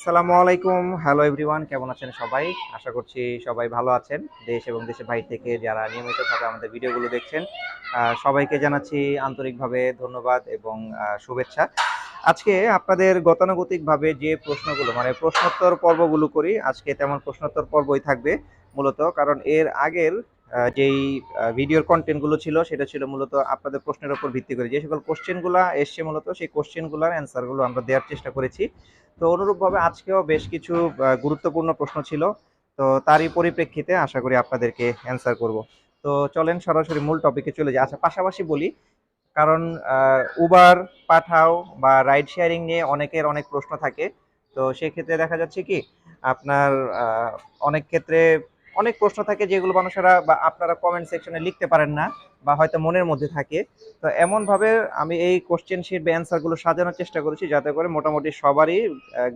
আসসালামু আলাইকুম। Hello everyone কেমন আছেন সবাই? আশা করছি সবাই ভালো আছেন। দেশ এবং দেশের বাইরে থেকে যারা নিয়মিতভাবে আমাদের ভিডিওগুলো দেখছেন সবাইকে জানাচ্ছি আন্তরিকভাবে ধন্যবাদ এবং শুভেচ্ছা। আজকে আপনাদের গতানুগতিকভাবে যে প্রশ্নগুলো মানে প্রশ্নোত্তর পর্বগুলো করি, আজকে তেমন প্রশ্নোত্তর পর্বই থাকবে মূলত, কারণ এর আগের যেই ভিডিওর কন্টেন্টগুলো ছিল, সেটা ছিল মূলত আপনাদের প্রশ্নের উপর ভিত্তি করে। যে সকল কোশ্চেনগুলো এসছে মূলত, সেই কোশ্চেনগুলোর অ্যান্সারগুলো আমরা দেওয়ার চেষ্টা করেছি। তো অনুরূপভাবে আজকেও বেশ কিছু গুরুত্বপূর্ণ প্রশ্ন ছিল। তো তারই পরিপ্রেক্ষিতে আশা করি আপনাদেরকে অ্যান্সার করব। তো চলেন সরাসরি মূল টপিকে চলে যাই। আচ্ছা পাশাপাশি বলি, কারণ উবার পাঠাও বা রাইড শেয়ারিং নিয়ে অনেকের অনেক প্রশ্ন থাকে। তো সেক্ষেত্রে দেখা যাচ্ছে কি, আপনার অনেক ক্ষেত্রে অনেক প্রশ্ন থাকে যেগুলো মানুষেরা বা আপনারা কমেন্ট সেকশনে লিখতে পারেন না বা হয়তো মনের মধ্যে থাকে। তো এমনভাবে আমি এই কোশ্চেন শিট বা অ্যান্সারগুলো সাজানোর চেষ্টা করেছি যাতে করে মোটামুটি সবারই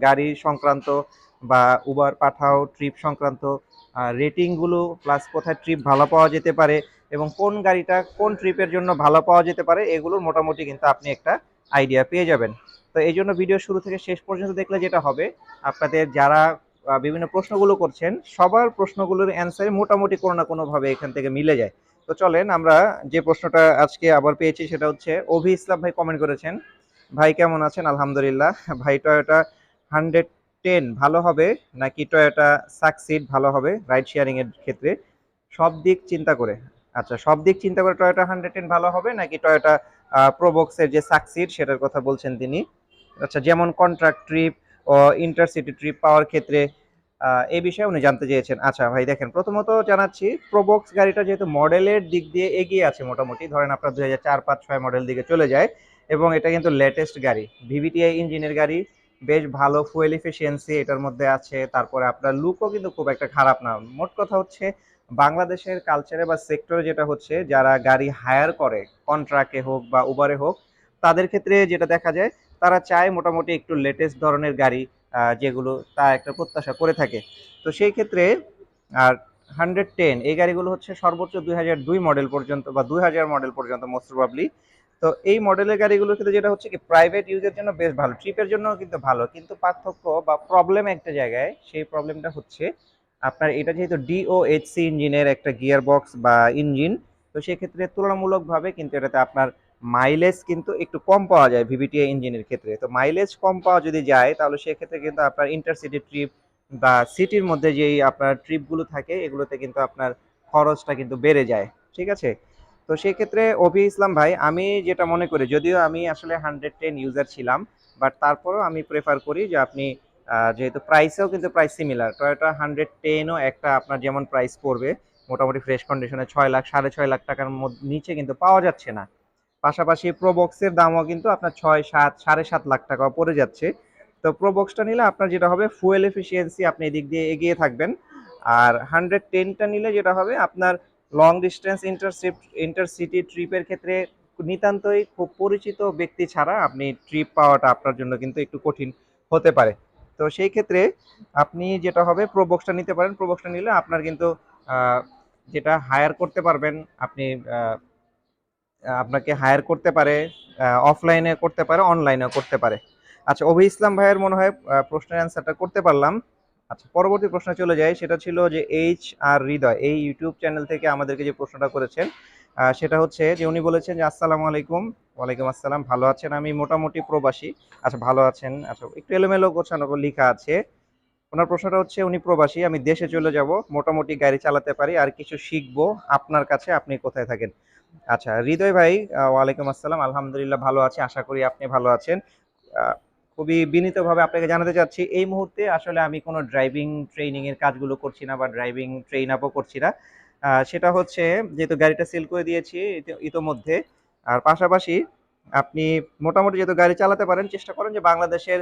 গাড়ি সংক্রান্ত বা উবার পাঠাও ট্রিপ সংক্রান্ত রেটিংগুলো প্লাস কোথায় ট্রিপ ভালো পাওয়া যেতে পারে এবং কোন গাড়িটা কোন ট্রিপের জন্য ভালো পাওয়া যেতে পারে এগুলোর মোটামুটি কিন্তু আপনি একটা আইডিয়া পেয়ে যাবেন। তো এই জন্য ভিডিও শুরু থেকে শেষ পর্যন্ত দেখলে যেটা হবে, আপনাদের যারা বিভিন্ন প্রশ্নগুলো করছেন, সবার প্রশ্নগুলোর অ্যান্সার মোটামুটি কোনো না কোনোভাবে এখান থেকে মিলে যায়। তো চলেন, আমরা যে প্রশ্নটা আজকে আবার পেয়েছি সেটা হচ্ছে, অভি ইসলাম ভাই কমেন্ট করেছেন, ভাই কেমন আছেন? আলহামদুলিল্লাহ। ভাই টয়োটা হান্ড্রেড টেন ভালো হবে নাকি টয়োটা সাকসিড ভালো হবে? রাইড শেয়ারিং এর ক্ষেত্রে সব দিক চিন্তা করে। আচ্ছা সব দিক চিন্তা করে টয়োটা হান্ড্রেড টেন ভালো হবে নাকি টয়োটা প্রোবক্সের যে সাকসিড সেটার কথা বলছেন তিনি? আচ্ছা যেমন কন্ট্রাক্ট ট্রিপ ও ইন্টারসিটি ট্রিপ পাওয়ার ক্ষেত্রে এই বিষয়ে উনি জানতে চেয়েছেন। আচ্ছা ভাই, দেখেন, প্রথমত জানাচ্ছি প্রোবক্স গাড়িটা যেহেতু মডেলের দিক দিয়ে এগিয়ে আছে মোটামুটি, ধরেন আপনার দুই হাজার চার, পাঁচ, ছয় মডেল দিকে চলে যায়, এবং এটা কিন্তু লেটেস্ট গাড়ি ভিভিটিআই ইঞ্জিনের গাড়ি, বেশ ভালো ফুয়েল ইফিসিয়েন্সি এটার মধ্যে আছে, তারপরে আপনার লুকও কিন্তু খুব একটা খারাপ না। মোট কথা হচ্ছে, বাংলাদেশের কালচারে বা সেক্টরে যেটা হচ্ছে, যারা গাড়ি হায়ার করে কন্ট্রাক্টে হোক বা উবারে হোক, তাদের ক্ষেত্রে যেটা দেখা যায় তারা চায় মোটামুটি একটু লেটেস্ট ধরনের গাড়ি যেগুলো তা একটা প্রত্যাশা করে থাকে। তো সেই ক্ষেত্রে, আর হান্ড্রেড টেন এই গাড়িগুলো হচ্ছে সর্বোচ্চ দুই হাজার দুই মডেল পর্যন্ত বা দুই হাজার মডেল পর্যন্ত মোস্ট প্রবাবলি তো এই মডেলের গাড়িগুলোর ক্ষেত্রে যেটা হচ্ছে কি প্রাইভেট ইউজের জন্য বেশ ভালো ট্রিপের জন্য কিন্তু ভালো। কিন্তু পার্থক্য বা প্রবলেম একটা জায়গায়, সেই প্রবলেমটা হচ্ছে আপনার এটা যেহেতু ডিওএইচসি ইঞ্জিনের একটা গিয়ার বক্স বা ইঞ্জিন তো সেক্ষেত্রে তুলনামূলকভাবে কিন্তু এটাতে আপনার মাইলেজ কিন্তু একটু কম পাওয়া যায় ভিভিটিআই ইঞ্জিনের ক্ষেত্রে। তো মাইলেজ কম পাওয়া যদি যায়, তাহলে সেক্ষেত্রে কিন্তু আপনার ইন্টারসিটি ট্রিপ বা সিটির মধ্যে যেই আপনার ট্রিপগুলো থাকে, এগুলোতে কিন্তু আপনার খরচটা কিন্তু বেড়ে যায়। ঠিক আছে? তো সেক্ষেত্রে অভি ইসলাম ভাই, আমি যেটা মনে করি, যদিও আমি আসলে হান্ড্রেড টেন ইউজার ছিলাম বাট তারপরেও আমি প্রেফার করি যে আপনি যেহেতু প্রাইসেও কিন্তু প্রাইস সিমিলার টয়োটা হান্ড্রেড টেনও একটা আপনার যেমন প্রাইস পড়বে, মোটামুটি ফ্রেশ কন্ডিশনে ছয় লাখ, সাড়ে ছয় লাখ টাকার নিচে কিন্তু পাওয়া যাচ্ছে না। পাশাপাশি প্রোবক্সের দামও কিন্তু আপনার ছয় সাত, সাড়ে সাত লাখ টাকা পড়ে যাচ্ছে। তো প্রোবক্সটা নিলে আপনার যেটা হবে ফুয়েল এফিসিয়েন্সি আপনি এদিক দিয়ে এগিয়ে থাকবেন। আর হান্ড্রেড টেনটা নিলে যেটা হবে, আপনার লং ডিস্টেন্স ইন্টারসিপ ইন্টারসিটি ট্রিপের ক্ষেত্রে নিতান্তই খুব পরিচিত ব্যক্তি ছাড়া আপনি ট্রিপ পাওয়াটা আপনার জন্য কিন্তু একটু কঠিন হতে পারে। তো সেই ক্ষেত্রে আপনি যেটা হবে প্রোবক্সটা নিতে পারেন। প্রোবক্সটা নিলে আপনার কিন্তু যেটা হায়ার করতে পারবেন, আপনি আপনাকে হায়ার করতে পারে অফলাইনে করতে পারে অনলাইনেও করতে পারে। আচ্ছা অভি ইসলাম ভাইয়ের মনে হয় প্রশ্নের অ্যান্সারটা করতে পারলাম। আচ্ছা পরবর্তী প্রশ্নে চলে যাই, সেটা ছিল যে এইচ আর হৃদয়, এই ইউটিউব চ্যানেল থেকে আমাদেরকে যে প্রশ্নটা করেছেন সেটা হচ্ছে যে উনি বলেছেন যে, আসসালামু আলাইকুম, ওয়ালাইকুম আসসালাম, ভালো আছেন, আমি মোটামুটি প্রবাসী। আচ্ছা ভালো আছেন আচ্ছা একটু এলোমেলো গোছানো লেখা আছে। ওনার প্রশ্নটা হচ্ছে, উনি প্রবাসী, আমি দেশে চলে যাব, মোটামুটি গাড়ি চালাতে পারি, আর কিছু শিখব, আপনার কাছে, আপনি কোথায় থাকেন? আচ্ছা হৃদয় ভাই ওয়ালাইকুম আসসালাম। আলহামদুলিল্লাহ ভালো আছি, আশা করি আপনি ভালো আছেন। খুবই বিনীতভাবে আপনাকে জানাতে চাচ্ছি, এই মুহূর্তে আসলে আমি কোনো ড্রাইভিং ট্রেনিং এর কাজগুলো করছি না বা ড্রাইভিং ট্রেন আপও করছি না। সেটা হচ্ছে যেহেতু গাড়িটা সেল করে দিয়েছি ইতোমধ্যে। আর পাশাপাশি আপনি মোটামুটি যেহেতু গাড়ি চালাতে পারেন, চেষ্টা করেন যে বাংলাদেশের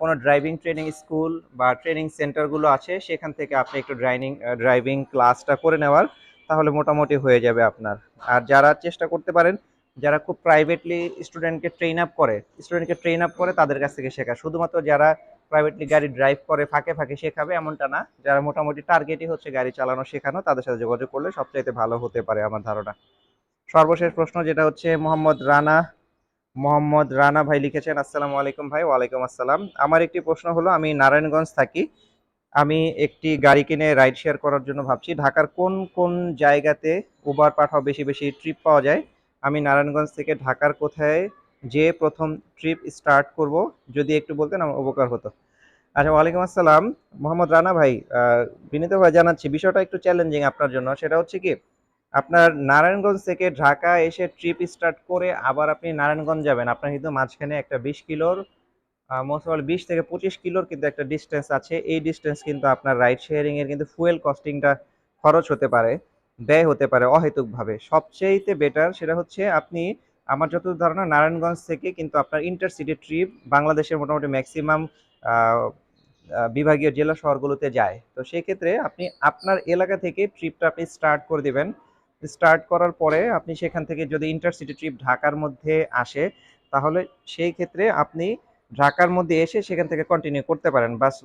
কোনো ড্রাইভিং ট্রেনিং স্কুল বা ট্রেনিং সেন্টারগুলো আছে, সেখান থেকে আপনি একটু ড্রাইভিং ড্রাইভিং ক্লাসটা করে নেওয়ার। তাহলে মোটামুটি হয়ে যাবে আপনার। আর যারা চেষ্টা করতে পারেন, যারা খুব প্রাইভেটলি স্টুডেন্টকে ট্রেন আপ করে স্টুডেন্টকে ট্রেন আপ করে তাদের কাছ থেকে শেখা। শুধুমাত্র যারা প্রাইভেটলি গাড়ি ড্রাইভ করে ফাঁকে ফাঁকে শেখাবে এমনটা না, যারা মোটামুটি টার্গেটই হচ্ছে গাড়ি চালানো শেখানো, তাদের সাথে যোগাযোগ করলে সবচাইতে ভালো হতে পারে আমার ধারণা। সর্বশেষ প্রশ্ন যেটা হচ্ছে, মোহাম্মদ রানা মোহাম্মদ রানা ভাই লিখেছেন, আসসালামু আলাইকুম ভাই, ওয়ালাইকুম আসসালাম। আমার একটি প্রশ্ন হলো, আমি নারায়ণগঞ্জ থাকি আমি একটি গাড়ি কিনে রাইড শেয়ার করার জন্য ভাবছি। ঢাকার কোন কোন জায়গাতে উবার পাঠাও বেশি বেশি ট্রিপ পাওয়া যায়? আমি নারায়ণগঞ্জ থেকে ঢাকার কোথায় যে প্রথম ট্রিপ স্টার্ট করব, যদি একটু বলতেন আমার উপকার হতো। আচ্ছা ওয়ালাইকুম আসসালাম। মোহাম্মদ রানা ভাই বিনীত ভাই জানাচ্ছি, বিষয়টা একটু চ্যালেঞ্জিং আপনার জন্য। সেটা হচ্ছে কি, আপনার নারায়ণগঞ্জ থেকে ঢাকা এসে ট্রিপ স্টার্ট করে আবার আপনি নারায়ণগঞ্জ যাবেন। আপনার কিন্তু মাঝখানে একটা বিশ কিলোর মোস্ট অল বিশ থেকে পঁচিশ কিলোর কিন্তু একটা ডিস্টেন্স আছে। এই ডিস্টেন্স কিন্তু আপনার রাইড শেয়ারিং এর কিন্তু ফুয়েল কস্টিংটা খরচ হতে পারে, ব্যয় হতে পারে অহেতুকভাবে। সবচেয়েতে বেটার সেটা হচ্ছে আপনি আমার যত ধারণা নারায়ণগঞ্জ থেকে কিন্তু আপনার ইন্টারসিটি ট্রিপ বাংলাদেশের মোটামুটি ম্যাক্সিমাম বিভাগীয় জেলা শহরগুলোতে যায়। তো সেই ক্ষেত্রে আপনি আপনার এলাকা থেকে ট্রিপটা আপনি স্টার্ট করে দিবেন। স্টার্ট করার পরে আপনি সেখান থেকে যদি ইন্টারসিটি ট্রিপ ঢাকার মধ্যে আসে, তাহলে সেই ক্ষেত্রে আপনি ঢাকার মধ্যে এসে সেখান থেকে কন্টিনিউ করতে পারেন। বাস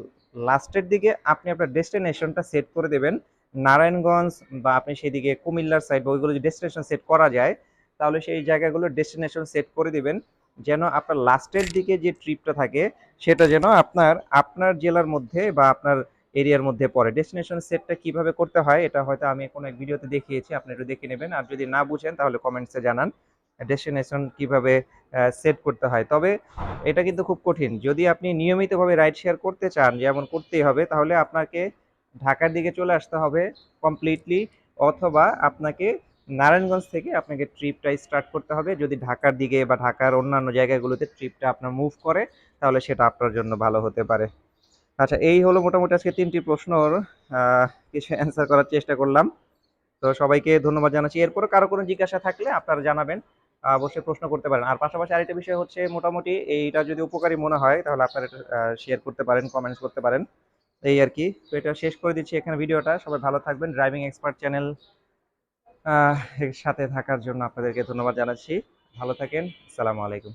লাস্টের দিকে আপনি আপনার ডেস্টিনেশনটা সেট করে দেবেন। নারায়ণগঞ্জ বা আপনি সেদিকে কুমিল্লার সাইড বা ওইগুলো যদি ডেস্টিনেশন সেট করা যায়, তাহলে সেই জায়গাগুলো ডেস্টিনেশন সেট করে দেবেন। যেন আপনার লাস্টের দিকে যে ট্রিপটা থাকে, সেটা যেন আপনার আপনার জেলার মধ্যে বা আপনার এরিয়ার মধ্যে পড়ে। ডেস্টিনেশন সেটটা কীভাবে করতে হয়, এটা হয়তো আমি কোনো এক ভিডিওতে দেখিয়েছি, আপনি একটু দেখে নেবেন। আর যদি না বুঝেন, তাহলে কমেন্টসে জানান। ডেস্টিনেশন কীভাবে সেট করতে হয়। তবে এটা কিন্তু খুব কঠিন। যদি আপনি নিয়মিতভাবে রাইড শেয়ার করতে চান যেমন করতেই হবে তাহলে আপনাকে ঢাকার দিকে চলে আসতে হবে কমপ্লিটলি অথবা আপনাকে নারায়ণগঞ্জ থেকে আপনাকে ট্রিপটা স্টার্ট করতে হবে। যদি ঢাকার দিকে বা ঢাকার অন্যান্য জায়গাগুলোতে ট্রিপটা আপনার মুভ করে তাহলে সেটা আপনার জন্য ভালো হতে পারে। আচ্ছা এই হলো মোটামুটি আজকে তিনটি প্রশ্নর আহ, কিছু অ্যান্সার করার চেষ্টা করলাম। তো সবাইকে ধন্যবাদ জানাচ্ছি। এরপরে কারও কোনো জিজ্ঞাসা থাকলে আপনারা জানাবেন। অবশ্যই প্রশ্ন করতে পারেন। আর পাশাপাশি আরেকটা বিষয় হচ্ছে, মোটামুটি এইটা যদি উপকারী মনে হয়, তাহলে আপনারা শেয়ার করতে পারেন কমেন্টস করতে পারেন। এই আর কি। তো এটা শেষ করে দিচ্ছি এখানে ভিডিওটা। সবাই ভালো থাকবেন। ড্রাইভিং এক্সপার্ট চ্যানেল সাথে থাকার জন্য আপনাদেরকে ধন্যবাদ জানাচ্ছি। ভালো থাকেন। আসসালামু আলাইকুম।